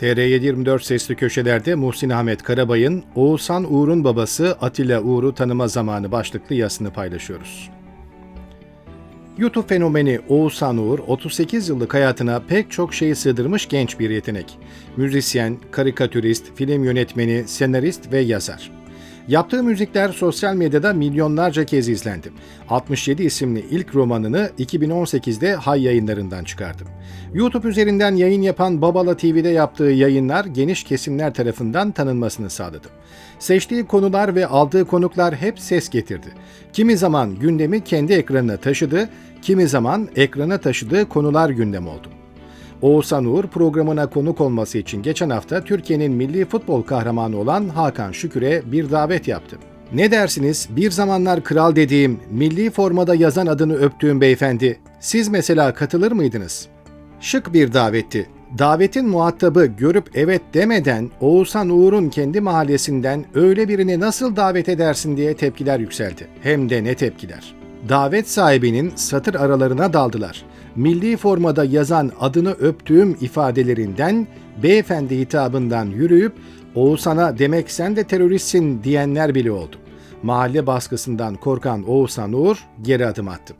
TR724 sesli köşelerde Muhsin Ahmet Karabay'ın Oğuzhan Uğur'un babası Atilla Uğur'u tanıma zamanı başlıklı yazısını paylaşıyoruz. YouTube fenomeni Oğuzhan Uğur, 38 yıllık hayatına pek çok şeyi sığdırmış genç bir yetenek. Müzisyen, karikatürist, film yönetmeni, senarist ve yazar. Yaptığı müzikler sosyal medyada milyonlarca kez izlendi. 67 isimli ilk romanını 2018'de Hay yayınlarından çıkardı. YouTube üzerinden yayın yapan Babala TV'de yaptığı yayınlar geniş kesimler tarafından tanınmasını sağladı. Seçtiği konular ve aldığı konuklar hep ses getirdi. Kimi zaman gündemi kendi ekranına taşıdı, kimi zaman ekrana taşıdığı konular gündem oldu. Oğuzhan Uğur programına konuk olması için geçen hafta Türkiye'nin milli futbol kahramanı olan Hakan Şükür'e bir davet yaptı. Ne dersiniz bir zamanlar kral dediğim, milli formada yazan adını öptüğüm beyefendi, siz mesela katılır mıydınız? Şık bir davetti. Davetin muhatabı görüp evet demeden Oğuzhan Uğur'un kendi mahallesinden öyle birini nasıl davet edersin diye tepkiler yükseldi. Hem de ne tepkiler. Davet sahibinin satır aralarına daldılar. Milli formada yazan adını öptüğüm ifadelerinden beyefendi hitabından yürüyüp Oğuzhan'a demek sen de teröristsin diyenler bile oldu. Mahalle baskısından korkan Oğuzhan Uğur geri adım attı.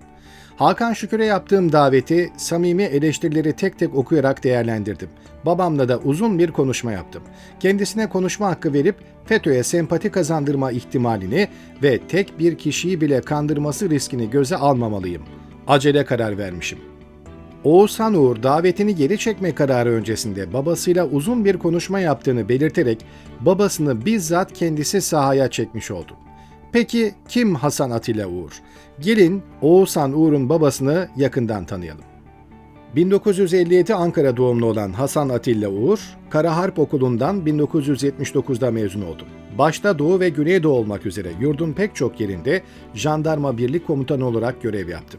Hakan Şükür'e yaptığım daveti samimi eleştirileri tek tek okuyarak değerlendirdim. Babamla da uzun bir konuşma yaptım. Kendisine konuşma hakkı verip FETÖ'ye sempati kazandırma ihtimalini ve tek bir kişiyi bile kandırması riskini göze almamalıyım. Acele karar vermişim. Oğuzhan Uğur davetini geri çekme kararı öncesinde babasıyla uzun bir konuşma yaptığını belirterek babasını bizzat kendisi sahaya çekmiş oldu. Peki kim Hasan Atilla Uğur? Gelin Oğuzhan Uğur'un babasını yakından tanıyalım. 1957 Ankara doğumlu olan Hasan Atilla Uğur, Kara Harp Okulu'ndan 1979'da mezun oldu. Başta Doğu ve Güneydoğu olmak üzere yurdun pek çok yerinde jandarma birlik komutanı olarak görev yaptı.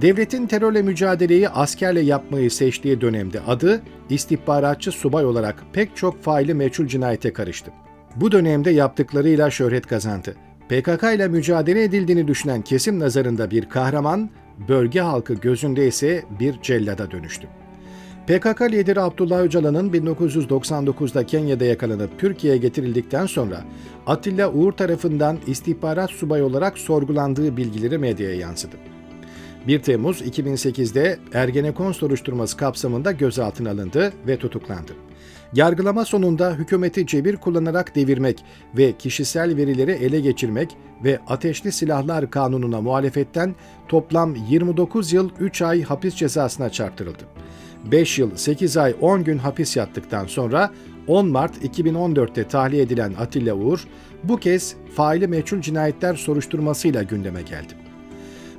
Devletin terörle mücadeleyi askerle yapmayı seçtiği dönemde adı istihbaratçı subay olarak pek çok faili meçhul cinayete karıştı. Bu dönemde yaptıklarıyla şöhret kazandı. PKK ile mücadele edildiğini düşünen kesim nazarında bir kahraman, bölge halkı gözünde ise bir cellada dönüştü. PKK lideri Abdullah Öcalan'ın 1999'da Kenya'da yakalanıp Türkiye'ye getirildikten sonra Atilla Uğur tarafından istihbarat subayı olarak sorgulandığı bilgileri medyaya yansıdı. 1 Temmuz 2008'de Ergenekon soruşturması kapsamında gözaltına alındı ve tutuklandı. Yargılama sonunda hükümeti cebir kullanarak devirmek ve kişisel verileri ele geçirmek ve ateşli silahlar kanununa muhalefetten toplam 29 yıl 3 ay hapis cezasına çarptırıldı. 5 yıl 8 ay 10 gün hapis yattıktan sonra 10 Mart 2014'te tahliye edilen Atilla Uğur bu kez faili meçhul cinayetler soruşturmasıyla gündeme geldi.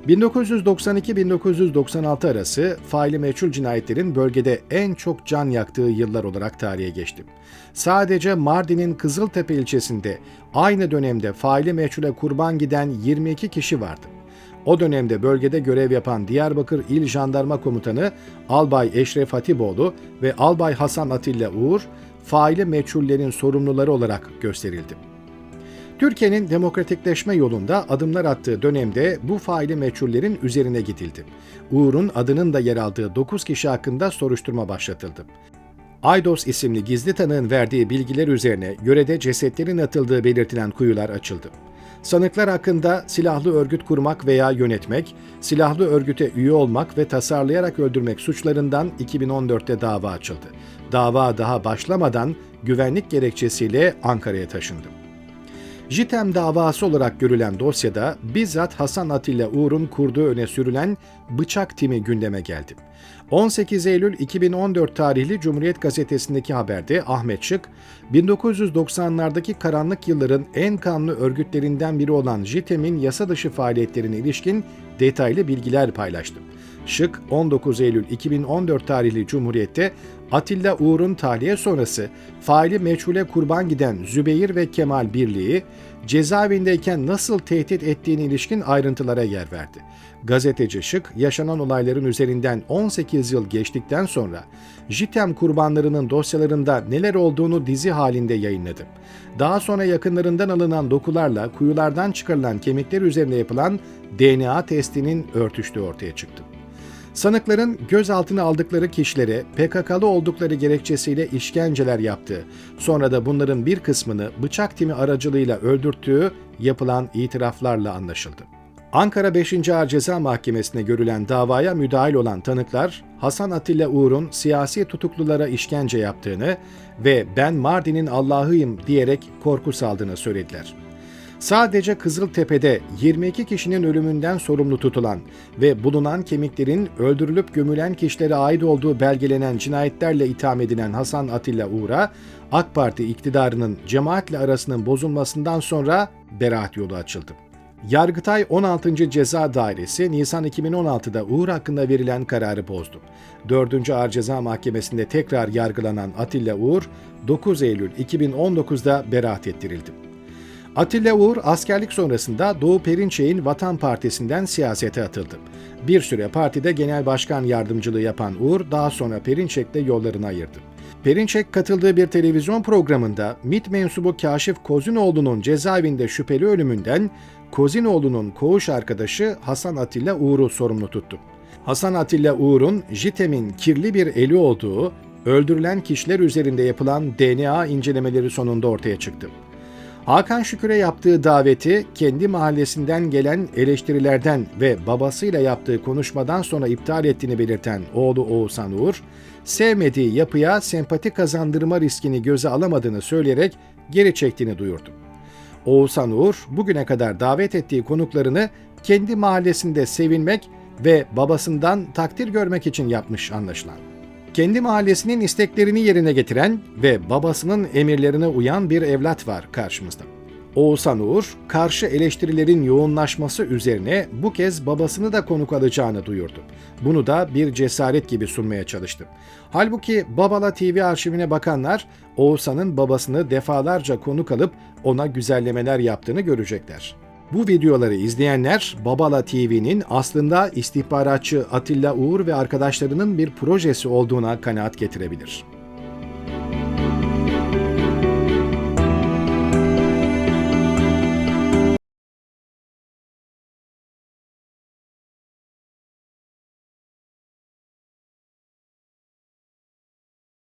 1992-1996 arası faili meçhul cinayetlerin bölgede en çok can yaktığı yıllar olarak tarihe geçti. Sadece Mardin'in Kızıltepe ilçesinde aynı dönemde faili meçhule kurban giden 22 kişi vardı. O dönemde bölgede görev yapan Diyarbakır İl Jandarma Komutanı Albay Eşref Hatipoğlu ve Albay Hasan Atilla Uğur faili meçhullerin sorumluları olarak gösterildi. Türkiye'nin demokratikleşme yolunda adımlar attığı dönemde bu faili meçhullerin üzerine gidildi. Uğur'un adının da yer aldığı 9 kişi hakkında soruşturma başlatıldı. Aydos isimli gizli tanığın verdiği bilgiler üzerine yörede cesetlerin atıldığı belirtilen kuyular açıldı. Sanıklar hakkında silahlı örgüt kurmak veya yönetmek, silahlı örgüte üye olmak ve tasarlayarak öldürmek suçlarından 2014'te dava açıldı. Dava daha başlamadan güvenlik gerekçesiyle Ankara'ya taşındı. JITEM davası olarak görülen dosyada bizzat Hasan Atilla Uğur'un kurduğu öne sürülen bıçak timi gündeme geldi. 18 Eylül 2014 tarihli Cumhuriyet Gazetesi'ndeki haberde Ahmet Şık, 1990'lardaki karanlık yılların en kanlı örgütlerinden biri olan JITEM'in yasa dışı faaliyetlerine ilişkin detaylı bilgiler paylaştı. Şık 19 Eylül 2014 tarihli Cumhuriyet'te Atilla Uğur'un tahliye sonrası faili meçhule kurban giden Zübeyir ve Kemal Birliği cezaevindeyken nasıl tehdit ettiğine ilişkin ayrıntılara yer verdi. Gazeteci Şık, yaşanan olayların üzerinden 18 yıl geçtikten sonra JITEM kurbanlarının dosyalarında neler olduğunu dizi halinde yayınladı. Daha sonra yakınlarından alınan dokularla kuyulardan çıkarılan kemikler üzerine yapılan DNA testinin örtüştüğü ortaya çıktı. Sanıkların gözaltına aldıkları kişilere PKK'lı oldukları gerekçesiyle işkenceler yaptığı, sonra da bunların bir kısmını bıçak timi aracılığıyla öldürttüğü yapılan itiraflarla anlaşıldı. Ankara 5. Ağır Ceza Mahkemesi'ne görülen davaya müdahil olan tanıklar, Hasan Atilla Uğur'un siyasi tutuklulara işkence yaptığını ve ben Mardin'in Allah'ıyım diyerek korku saldığını söylediler. Sadece Kızıltepe'de 22 kişinin ölümünden sorumlu tutulan ve bulunan kemiklerin öldürülüp gömülen kişilere ait olduğu belgelenen cinayetlerle itham edilen Hasan Atilla Uğur'a AK Parti iktidarının cemaatle arasının bozulmasından sonra beraat yolu açıldı. Yargıtay 16. Ceza Dairesi Nisan 2016'da Uğur hakkında verilen kararı bozdu. 4. Ağır Ceza Mahkemesi'nde tekrar yargılanan Atilla Uğur 9 Eylül 2019'da beraat ettirildi. Atilla Uğur askerlik sonrasında Doğu Perinçek'in Vatan Partisi'nden siyasete atıldı. Bir süre partide genel başkan yardımcılığı yapan Uğur daha sonra Perinçek'le yollarını ayırdı. Perinçek katıldığı bir televizyon programında MİT mensubu Kaşif Kozinoğlu'nun cezaevinde şüpheli ölümünden Kozinoğlu'nun koğuş arkadaşı Hasan Atilla Uğur'u sorumlu tuttu. Hasan Atilla Uğur'un JITEM'in kirli bir eli olduğu, öldürülen kişiler üzerinde yapılan DNA incelemeleri sonunda ortaya çıktı. Hakan Şükür'e yaptığı daveti kendi mahallesinden gelen eleştirilerden ve babasıyla yaptığı konuşmadan sonra iptal ettiğini belirten oğlu Oğuzhan Uğur, sevmediği yapıya sempati kazandırma riskini göze alamadığını söyleyerek geri çektiğini duyurdu. Oğuzhan Uğur bugüne kadar davet ettiği konuklarını kendi mahallesinde sevinmek ve babasından takdir görmek için yapmış anlaşılan. Kendi mahallesinin isteklerini yerine getiren ve babasının emirlerine uyan bir evlat var karşımızda. Oğuzhan Uğur, karşı eleştirilerin yoğunlaşması üzerine bu kez babasını da konuk alacağını duyurdu. Bunu da bir cesaret gibi sunmaya çalıştı. Halbuki Babala TV arşivine bakanlar Oğuzhan'ın babasını defalarca konuk alıp ona güzellemeler yaptığını görecekler. Bu videoları izleyenler Babala TV'nin aslında istihbaratçı Atilla Uğur ve arkadaşlarının bir projesi olduğuna kanaat getirebilir.